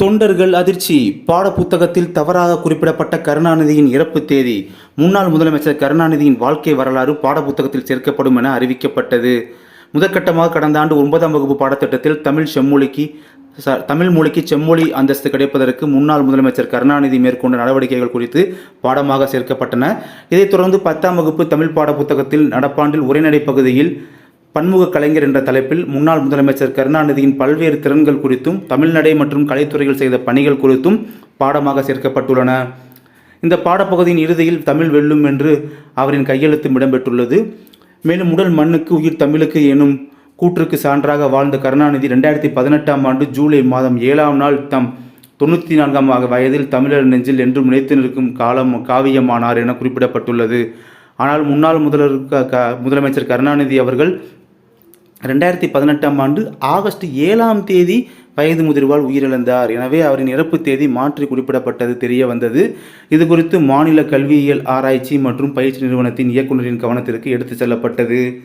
தொண்டர்கள் அதிர்ச்சி. பாடப்புத்தகத்தில் தவறாக குறிப்பிடப்பட்ட கருணாநிதியின் இறப்பு தேதி. முன்னாள் முதலமைச்சர் கருணாநிதியின் வாழ்க்கை வரலாறு பாடப்புத்தகத்தில் சேர்க்கப்படும் என அறிவிக்கப்பட்டது. முதற்கட்டமாக கடந்த ஆண்டு ஒன்பதாம் வகுப்பு பாடத்திட்டத்தில் தமிழ் செம்மொழிக்கு தமிழ் மொழிக்கு செம்மொழி அந்தஸ்து கிடைப்பதற்கு முன்னாள் முதலமைச்சர் கருணாநிதி மேற்கொண்ட நடவடிக்கைகள் குறித்து பாடமாக சேர்க்கப்பட்டன. இதைத் தொடர்ந்து பத்தாம் வகுப்பு தமிழ் பாடப்புத்தகத்தில் நடப்பாண்டில் உரைநடை பகுதியில் பன்முக கலைஞர் என்ற தலைப்பில் முன்னாள் முதலமைச்சர் கருணாநிதியின் பல்வேறு திறன்கள் குறித்தும் தமிழ்நடை மற்றும் கலைத்துறையில் செய்த பணிகள் குறித்தும் பாடமாக சேர்க்கப்பட்டுள்ளன. இந்த பாடப்பகுதியின் இறுதியில் தமிழ் வெல்லும் என்று அவரின் கையெழுத்தும் இடம்பெற்றுள்ளது. மேலும் உடல் மண்ணுக்கு உயிர் தமிழுக்கு எனும் கூற்றுக்கு சான்றாக வாழ்ந்த கருணாநிதி ரெண்டாயிரத்தி பதினெட்டாம் ஆண்டு ஜூலை மாதம் ஏழாம் நாள் தம் தொண்ணூற்றி நான்காம் வயதில் தமிழர் நெஞ்சில் என்றும் நிலைத்து நிற்கும் காலம் காவியமானார் என குறிப்பிடப்பட்டுள்ளது. ஆனால் முன்னாள் முதல்வர் க- முதலமைச்சர் கருணாநிதி அவர்கள் ரெண்டாயிரத்தி பதினெட்டாம் ஆண்டு ஆகஸ்ட் ஏழாம் தேதி வயது முதிர்வால் உயிரிழந்தார். எனவே அவரின் இறப்பு தேதி மாற்றி குறிப்பிடப்பட்டது தெரிய வந்தது. இது குறித்து மாநில கல்வியியல் ஆராய்ச்சி மற்றும் பயிற்சி நிறுவனத்தின் இயக்குநரின் கவனத்திற்கு எடுத்துச் செல்லப்பட்டது.